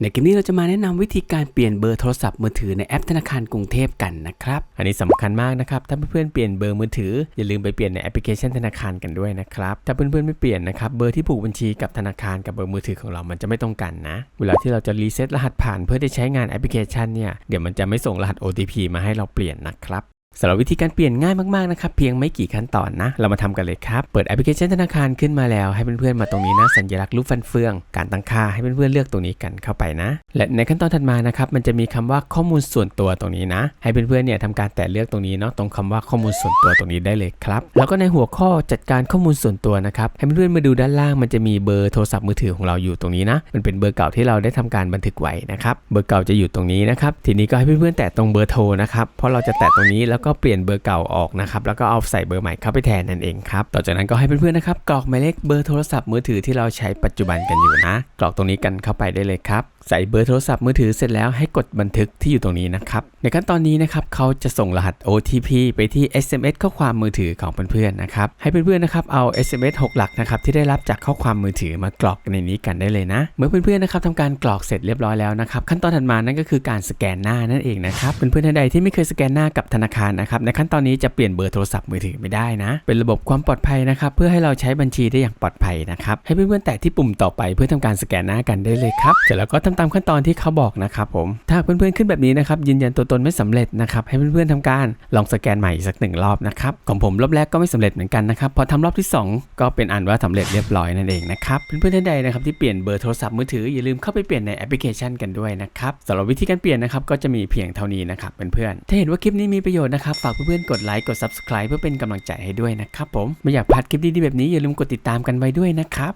ในคลิปนี้เราจะมาแนะนำวิธีการเปลี่ยนเบอร์โทรศัพท์มือถือในแอปธนาคารกรุงเทพกันนะครับ อันนี้สำคัญมากนะครับ ถ้าเพื่อนๆเปลี่ยนเบอร์มือถืออย่าลืมไปเปลี่ยนในแอปพลิเคชันธนาคารกันด้วยนะครับ ถ้าเพื่อนๆไม่เปลี่ยนนะครับเบอร์ที่ผูกบัญชีกับธนาคารกับเบอร์มือถือของเรามันจะไม่ตรงกันนะ เวลาที่เราจะรีเซ็ตรหัสผ่านเพื่อได้ใช้งานแอปพลิเคชันเนี่ยเดี๋ยวมันจะไม่ส่งรหัส OTP มาให้เราเปลี่ยนนะครับ สำหรับวิธีการเปลี่ยนง่ายมากๆนะครับเพียงไม่กี่ขั้นตอนนะ เรามาทำกันเลยครับ เปิดแอปพลิเคชันธนาคารขึ้นมาแล้วให้เพื่อนๆมาตรงนี้นะสัญลักษณ์รูปฟันเฟือง การตั้งค่าให้เพื่อนๆเลือกตรงนี้กันเข้าไปนะ และในขั้นตอนถัดมานะครับมันจะมีคำว่าข้อมูลส่วนตัวตรงนี้นะ ให้เพื่อนๆเนี่ยทำการแตะเลือกตรงนี้เนาะตรงคำว่าข้อมูลส่วนตัวตรงนี้ได้เลยครับแล้วก็ในหัวข้อจัดการข้อมูลส่วนตัวนะครับให้เพื่อนๆมาดูด้านล่างมันจะมีเบอร์โทรศัพท์มือถือของเราอยู่ตรงนี้นะมันเป็นเบอร์เก่าที่เราได้ทำการบันทึกไว้นะครับเบอร์เก่าจะอยู่ตรงนี้นะครับทีนี้ก็ให้เพื่อนๆแตะตรงเบอร์โทรนะครับเพราะเราจะแตะตรงนี้แล้วก็เปลี่ยนเบอร์เก่าออกนะครับ แล้วก็เอาใส่เบอร์ใหม่เข้าไปแทนนั่นเองครับ ต่อจากนั้นก็ให้เพื่อนๆนะครับกรอกหมายเลขเบอร์โทรศัพท์มือถือที่เราใช้ปัจจุบันกันอยู่นะ กรอกตรงนี้กันเข้าไปได้เลยครับ ใส่เบอร์โทรศัพท์มือถือเสร็จแล้วให้กดบันทึกที่อยู่ตรงนี้นะครับ ในขั้นตอนนี้นะครับเขาจะส่งรหัส OTP ไปที่ SMS ข้อความมือถือของเพื่อนๆนะครับ ให้เพื่อนๆนะครับเอา SMS 6 หลักนะครับที่ได้รับจากข้อความมือถือมากรอกในนี้กันได้เลยนะ เมื่อเพื่อนๆนะครับทำการกรอกเสร็จเรียบร้อยแล้วนะครับ ขั้นตอนถัดมานั่นก็คือการสแกนหน้านั่นเองนะครับเพื่อนๆท่านใดที่ไม่เคยสแกนหน้ากับธนาคารนะครับในขั้นตอนนี้จะเปลี่ยนเบอร์โทรศัพท์มือถือไม่ได้นะ เป็นระบบความปลอดภัยนะครับเพื่อให้เราใช้บัญชีได้อย่างปลอดภัยนะครับให้เพื่อนๆแตะที่ปุ่มต่อไปเพื่อทำการสแกนหน้ากันได้เลยครับเสร็จแล้วก็ทำตามขั้นตอนที่เขาบอกนะครับผม ถ้าเพื่อนๆขึ้นแบบนี้นะครับยืนยันตัวตนไม่สำเร็จนะครับให้เพื่อนๆทำการลองสแกนใหม่อีกสักหนึ่งรอบนะครับของผมรอบแรกก็ไม่สำเร็จเหมือนกันนะครับพอทำรอบที่สองก็เป็นอันว่าสำเร็จเรียบร้อยนั่นเองนะครับเพื่อนๆท่านใดนะครับที่เปลี่ยนเบอร์โทรศัพท์มือถืออย่าลืมเข้าไปเปลี่ยนในแอปพลิเคชันกันด้วยนะครับสำหรับวิธีการเปลี่ยนนะครับก็จะมีเพียงเท่านี้นะครับเพื่อนๆถ้าเห็นว่าคลิปนี้มีประโยชน์นะครับฝากเพื่อนๆกดไลค์กด subscribe เพื่อเป็นกำลังใจให้ด้วยนะครับผมไม่อยากพลาดคลิปดีๆแบบนี้อย่าลืมกดติดตามกันไว้ด้วยนะครับ